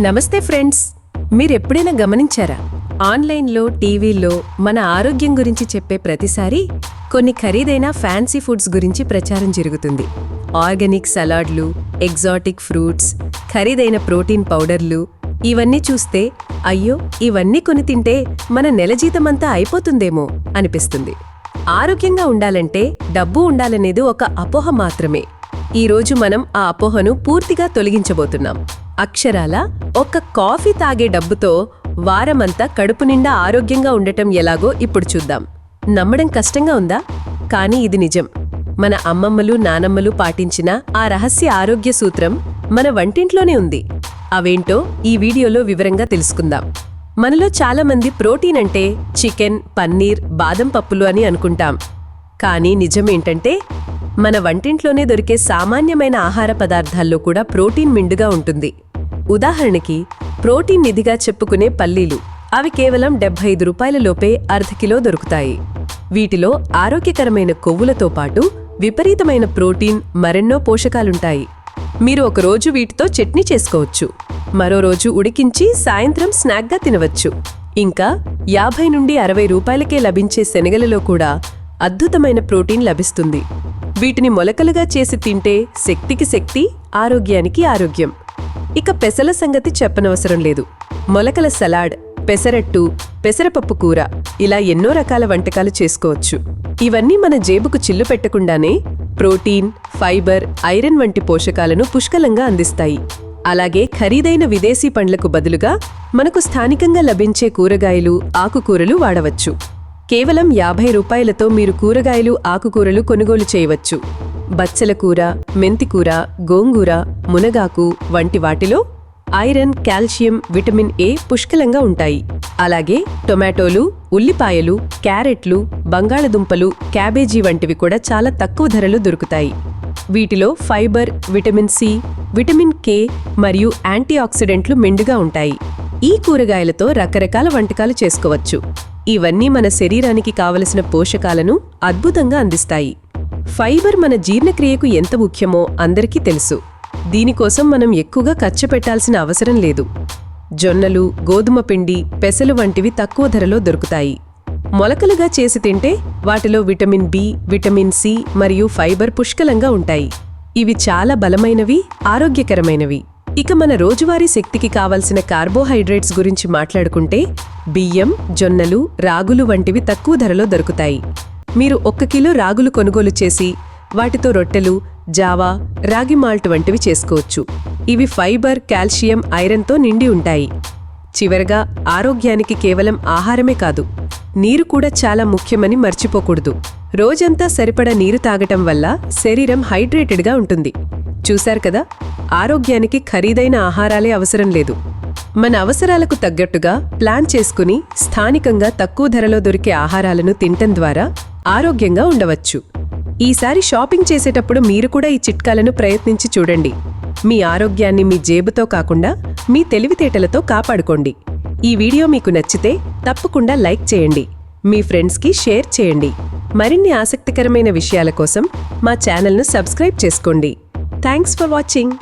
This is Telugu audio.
నమస్తే ఫ్రెండ్స్. మీరెప్పుడైనా గమనించారా? ఆన్లైన్లో టీవీల్లో మన ఆరోగ్యం గురించి చెప్పే ప్రతిసారి కొన్ని ఖరీదైన ఫ్యాన్సీ ఫుడ్స్ గురించి ప్రచారం జరుగుతుంది. ఆర్గానిక్ సలాడ్లు ఎగ్జాటిక్ ఫ్రూట్స్ ఖరీదైన ప్రోటీన్ పౌడర్లు ఇవన్నీ చూస్తే అయ్యో ఇవన్నీ కొని తింటే మన నెల జీతమంతా అయిపోతుందేమో అనిపిస్తుంది. ఆరోగ్యంగా ఉండాలంటే డబ్బు ఉండాలనేది ఒక అపోహ మాత్రమే. ఈరోజు మనం ఆ అపోహను పూర్తిగా తొలగించబోతున్నాం. అక్షరాల ఒక్క కాఫీ తాగే డబ్బుతో వారమంతా కడుపు నిండా ఆరోగ్యంగా ఉండటం ఎలాగో ఇప్పుడు చూద్దాం. నమ్మడం కష్టంగా ఉందా? కానీ ఇది నిజం. మన అమ్మమ్మలు నానమ్మలు పాటించిన ఆ రహస్య ఆరోగ్య సూత్రం మన వంటింట్లోనే ఉంది. అవేంటో ఈ వీడియోలో వివరంగా తెలుసుకుందాం. మనలో చాలామంది ప్రోటీన్ అంటే చికెన్ పన్నీర్ బాదం పప్పులు అని అనుకుంటాం. కానీ నిజమేంటంటే మన వంటింట్లోనే దొరికే సామాన్యమైన ఆహార పదార్థాల్లో కూడా ప్రోటీన్ మిండుగా ఉంటుంది. ఉదాహరణకి ప్రోటీన్ నిధిగా చెప్పుకునే పల్లీలు అవి కేవలం డెబ్బై ఐదు రూపాయల లోపే అర్ధ కిలో దొరుకుతాయి. వీటిలో ఆరోగ్యకరమైన కొవ్వులతో పాటు విపరీతమైన ప్రోటీన్ మరెన్నో పోషకాలుంటాయి. మీరు ఒకరోజు వీటితో చట్నీ చేసుకోవచ్చు. మరో రోజు ఉడికించి సాయంత్రం స్నాక్గా తినవచ్చు. ఇంకా యాభై నుండి అరవై రూపాయలకే లభించే శనగలలో కూడా అద్భుతమైన ప్రోటీన్ లభిస్తుంది. వీటిని మొలకలుగా చేసి తింటే శక్తికి శక్తి ఆరోగ్యానికి ఆరోగ్యం. ఇక పెసల సంగతి చెప్పనవసరం లేదు. మొలకల సలాడ్ పెసరట్టు పెసరపప్పు కూర ఇలా ఎన్నో రకాల వంటకాలు చేసుకోవచ్చు. ఇవన్నీ మన జేబుకు చిల్లు పెట్టకుండానే ప్రోటీన్ ఫైబర్ ఐరన్ వంటి పోషకాలను పుష్కలంగా అందిస్తాయి. అలాగే ఖరీదైన విదేశీ పండ్లకు బదులుగా మనకు స్థానికంగా లభించే కూరగాయలు ఆకుకూరలు వాడవచ్చు. కేవలం యాభై రూపాయలతో మీరు కూరగాయలు ఆకుకూరలు కొనుగోలు చేయవచ్చు. బచ్చల కూర మెంతికూర గోంగూర మునగాకు వంటి వాటిలో ఐరన్ కాల్షియం విటమిన్ ఏ పుష్కలంగా ఉంటాయి. అలాగే టొమాటోలు ఉల్లిపాయలు క్యారెట్లు బంగాళదుంపలు క్యాబేజీ వంటివి కూడా చాలా తక్కువ ధరలు దొరుకుతాయి. వీటిలో fibre vitamin C vitamin K మరియు యాంటీ ఆక్సిడెంట్లు మెండుగా ఉంటాయి. ఈ కూరగాయలతో రకరకాల వంటకాలు చేసుకోవచ్చు. ఇవన్నీ మన శరీరానికి కావలసిన పోషకాలను అద్భుతంగా అందిస్తాయి. ఫైబర్ మన జీర్ణక్రియకు ఎంత ముఖ్యమో అందరికీ తెలుసు. దీనికోసం మనం ఎక్కువగా ఖర్చు పెట్టాల్సిన అవసరం లేదు. జొన్నలు గోధుమ పిండి పెసలు వంటివి తక్కువ ధరలో దొరుకుతాయి. మొలకలుగా చేసి తింటే వాటిలో విటమిన్ బి విటమిన్ సి మరియు ఫైబర్ పుష్కలంగా ఉంటాయి. ఇవి చాలా బలమైనవి ఆరోగ్యకరమైనవి. ఇక మన రోజువారీ శక్తికి కావలసిన కార్బోహైడ్రేట్స్ గురించి మాట్లాడుకుంటే బియ్యం జొన్నలు రాగులు వంటివి తక్కువ ధరలో దొరుకుతాయి. మీరు ఒక్క కిలో రాగులు కొనుగోలు చేసి వాటితో రొట్టెలు జావా రాగి మాల్ట్ వంటివి చేసుకోవచ్చు. ఇవి ఫైబర్ కాల్షియం ఐరన్తో నిండి ఉంటాయి. చివరగా ఆరోగ్యానికి కేవలం ఆహారమే కాదు నీరు కూడా చాలా ముఖ్యమని మర్చిపోకూడదు. రోజంతా సరిపడా నీరు తాగటం వల్ల శరీరం హైడ్రేటెడ్గా ఉంటుంది. చూశారు కదా? ఆరోగ్యానికి ఖరీదైన ఆహారాలే అవసరం లేదు. మన అవసరాలకు తగ్గట్టుగా ప్లాన్ చేసుకుని స్థానికంగా తక్కువ ధరలో దొరికే ఆహారాలను తినటం ద్వారా ఆరోగ్యంగా ఉండవచ్చు. ఈసారి షాపింగ్ చేసేటప్పుడు మీరు కూడా ఈ చిట్కాలను ప్రయత్నించి చూడండి. మీ ఆరోగ్యాన్ని మీ జేబుతో కాకుండా మీ తెలివితేటలతో కాపాడుకోండి. ఈ వీడియో మీకు నచ్చితే తప్పకుండా లైక్ చేయండి. మీ ఫ్రెండ్స్కి షేర్ చేయండి. మరిన్ని ఆసక్తికరమైన విషయాల కోసం మా ఛానల్ను సబ్స్క్రైబ్ చేసుకోండి. Thanks for watching.